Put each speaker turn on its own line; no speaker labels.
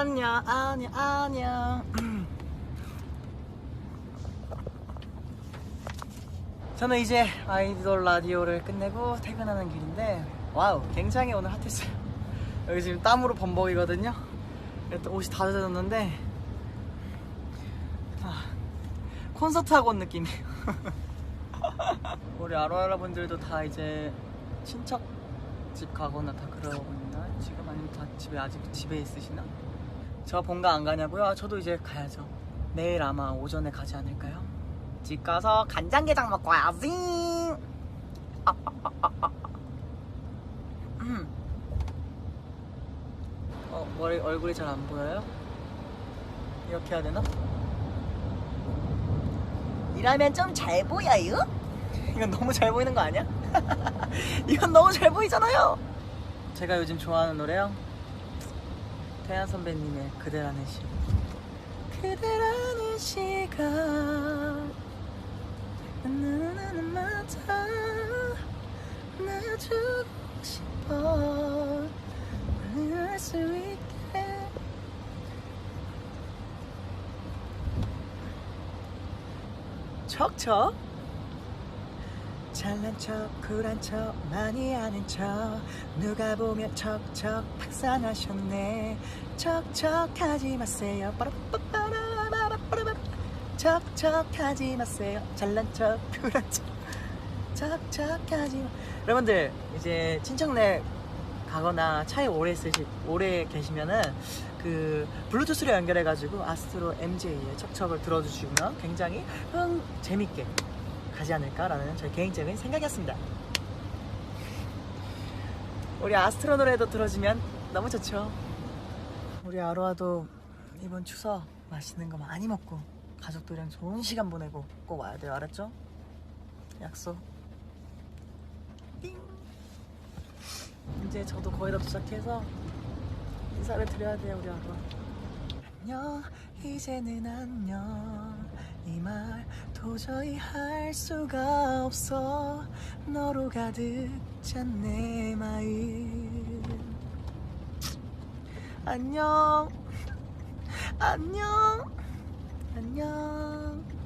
안녕 안녕 안녕 저는 이제 아이돌 라디오를 끝내고 퇴근하는 길인데 와우 굉장히 오늘 핫했어요 여기 지금 땀으로 범벅이거든요 옷이 다 젖었는데 아, 콘서트 하고 온 느낌이에요 우리 아로아라 분들도 다 이제 친척 집 가거나 다 그러고 있나? 지금 아니면 다 집에 아직 집에 있으시나? 저 본가 안 가냐고요? 아, 저도 이제 가야죠. 내일 아마 오전에 가지 않을까요? 집 가서 간장게장 먹고 와야지. 음. 어 머리 얼굴이 잘 안 보여요? 이렇게 해야 되나? 이러면 좀 잘 보여요? 이건 너무 잘 보이는 거 아니야? 이건 너무 잘 보이잖아요. 제가 요즘 좋아하는 노래요. 태연 선배님의 그대라는 시. 그대라는 시가 나는 맞아. 나 주고 싶어. 할수 있게. 척척 잘난 척, 쿨한 척, 많이 아는 척. 누가 보면 척척 박산하셨네. 척척하지 마세요. 빠라빠빠라바라빠라바. 척척하지 마세요. 잘난 척, 쿨한 척. 척척하지 마. 여러분들 이제 친척네 가거나 차에 오래 쓰시 오래 계시면은 그 블루투스로 연결해가지고 아스트로 MJ의 척척을 들어주시면 굉장히 흥 재밌게 가지 않을까라는 저의 개인적인 생각이었습니다. 우리 아스트로 노래도 들어주면 너무 좋죠. 우리 아로아도 이번 추석 맛있는 거 많이 먹고 가족들이랑 좋은 시간 보내고 꼭 와야 돼요. 알았죠? 약속. 띵. 이제 저도 거의 다 도착해서 인사를 드려야 돼요, 우리 아로아. 안녕, 이제는 안녕. 이 말 도저히 할 수가 없어. 너로 가득 찬 내 마음. 안녕. 안녕. 안녕.